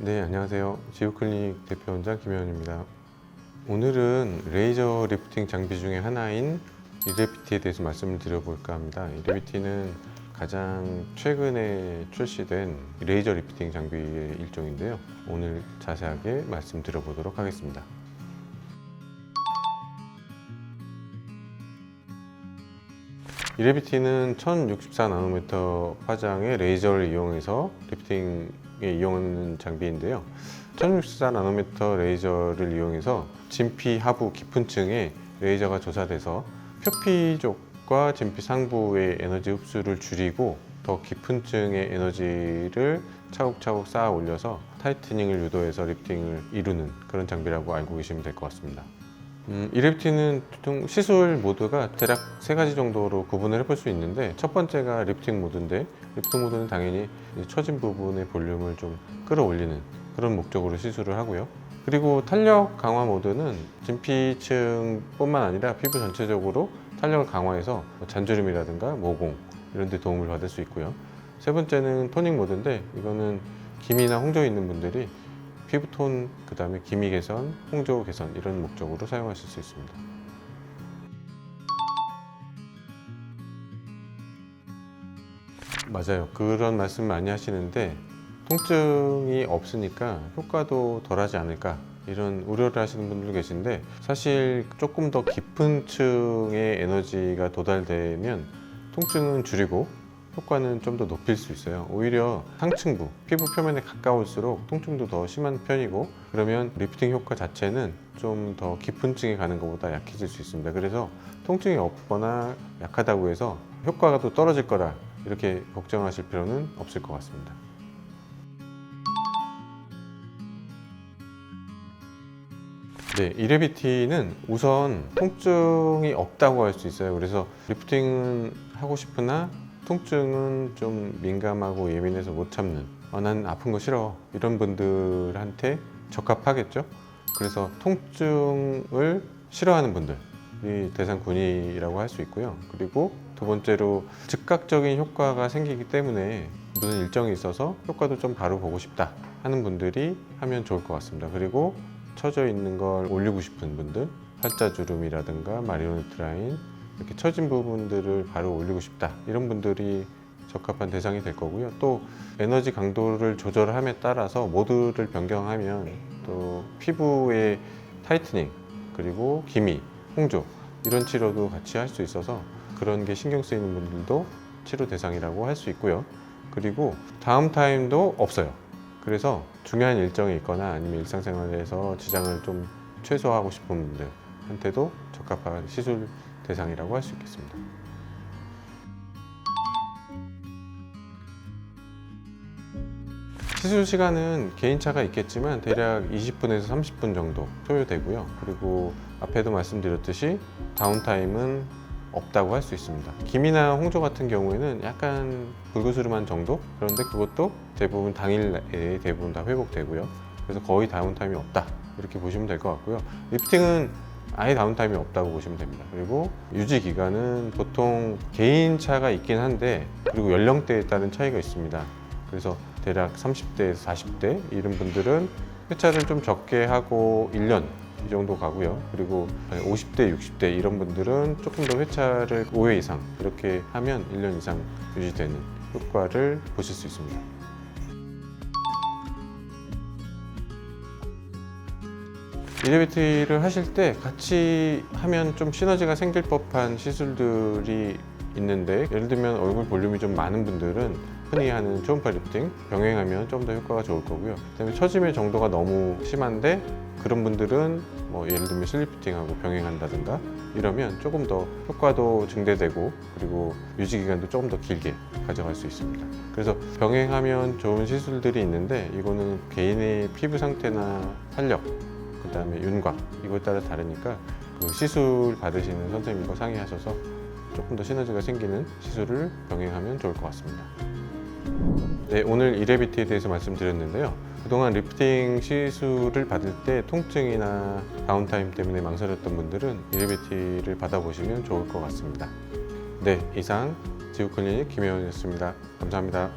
네, 안녕하세요. 지우클리닉 대표원장 김혜원입니다. 오늘은 레이저 리프팅 장비 중에 하나인 이레비티에 대해서 말씀을 드려볼까 합니다. 이레비티는 가장 최근에 출시된 레이저 리프팅 장비의 일종인데요. 오늘 자세하게 말씀드려보도록 하겠습니다. 이레비티는 1064나노미터 파장의 레이저를 이용해서 리프팅에 이용하는 장비인데요. 1064 나노미터 레이저를 이용해서 진피 하부 깊은 층에 레이저가 조사돼서 표피 쪽과 진피 상부의 에너지 흡수를 줄이고 더 깊은 층의 에너지를 차곡차곡 쌓아 올려서 타이트닝을 유도해서 리프팅을 이루는 그런 장비라고 알고 계시면 될 것 같습니다. 음, 이랩티는 보통 시술 모드가 대략 세 가지 정도로 구분을 해볼 수 있는데 첫 번째가 리프팅 모드인데 리프팅 모드는 당연히 처진 부분의 볼륨을 좀 끌어올리는 그런 목적으로 시술을 하고요. 그리고 탄력 강화 모드는 진피층 뿐만 아니라 피부 전체적으로 탄력을 강화해서 뭐 잔주름이라든가 모공 이런 데 도움을 받을 수 있고요. 세 번째는 토닝 모드인데 이거는 기미나 홍조 있는 분들이 피부톤, 그 다음에 기미 개선, 홍조 개선 이런 목적으로 사용하실 수 있습니다. 맞아요. 그런 말씀 많이 하시는데 통증이 없으니까 효과도 덜하지 않을까 이런 우려를 하시는 분들 계신데 사실 조금 더 깊은 층의 에너지가 도달되면 통증은 줄이고 효과는 좀 더 높일 수 있어요. 오히려 상층부, 피부 표면에 가까울수록 통증도 더 심한 편이고 그러면 리프팅 효과 자체는 좀 더 깊은 층에 가는 것보다 약해질 수 있습니다. 그래서 통증이 없거나 약하다고 해서 효과가 또 떨어질 거라 이렇게 걱정하실 필요는 없을 것 같습니다. 네, 이레비티는 우선 통증이 없다고 할 수 있어요. 그래서 리프팅은 하고 싶으나 통증은 좀 민감하고 예민해서 못 참는. 어, 난 아픈 거 싫어. 이런 분들한테 적합하겠죠? 그래서 통증을 싫어하는 분들이 대상군이라고 할 수 있고요. 그리고 두 번째로 즉각적인 효과가 생기기 때문에 무슨 일정이 있어서 효과도 좀 바로 보고 싶다 하는 분들이 하면 좋을 것 같습니다. 그리고 처져 있는 걸 올리고 싶은 분들 팔자주름이라든가 마리오네트 라인 이렇게 처진 부분들을 바로 올리고 싶다. 이런 분들이 적합한 대상이 될 거고요. 또 에너지 강도를 조절함에 따라서 모드를 변경하면 또 피부의 타이트닝 그리고 기미, 홍조 이런 치료도 같이 할 수 있어서 그런 게 신경 쓰이는 분들도 치료 대상이라고 할 수 있고요. 그리고 다음 타임도 없어요. 그래서 중요한 일정이 있거나 아니면 일상생활에서 지장을 좀 최소화하고 싶은 분들한테도 적합한 시술 대상이라고 할 수 있겠습니다. 시술 시간은 개인차가 있겠지만 대략 20분에서 30분 정도 소요되고요. 그리고 앞에도 말씀드렸듯이 다운타임은 없다고 할 수 있습니다. 김이나 홍조 같은 경우에는 약간 불그스름한 정도? 그런데 그것도 대부분 당일에 대부분 다 회복되고요. 그래서 거의 다운타임이 없다. 이렇게 보시면 될 것 같고요. 리프팅은 아예 다운타임이 없다고 보시면 됩니다. 그리고 유지 기간은 보통 개인차가 있긴 한데 그리고 연령대에 따른 차이가 있습니다. 그래서 대략 30대에서 40대 이런 분들은 회차를 좀 적게 하고 1년 이 정도 가고요. 그리고 50대, 60대 이런 분들은 조금 더 회차를 5회 이상 이렇게 하면 1년 이상 유지되는 효과를 보실 수 있습니다. 이레비티를 하실 때 같이 하면 좀 시너지가 생길 법한 시술들이 있는데 예를 들면 얼굴 볼륨이 좀 많은 분들은 흔히 하는 초음파 리프팅 병행하면 좀 더 효과가 좋을 거고요. 그다음에 처짐의 정도가 너무 심한데 그런 분들은 뭐 예를 들면 슬리프팅하고 병행한다든가 이러면 조금 더 효과도 증대되고 그리고 유지 기간도 조금 더 길게 가져갈 수 있습니다. 그래서 병행하면 좋은 시술들이 있는데 이거는 개인의 피부 상태나 탄력 그다음에 윤곽 이거에 따라 다르니까 그 시술 받으시는 선생님과 상의하셔서 조금 더 시너지가 생기는 시술을 병행하면 좋을 것 같습니다. 네, 오늘 이레비티에 대해서 말씀드렸는데요. 그동안 리프팅 시술을 받을 때 통증이나 다운타임 때문에 망설였던 분들은 이레비티를 받아보시면 좋을 것 같습니다. 네, 이상 지구클리닉 김혜원이었습니다. 감사합니다.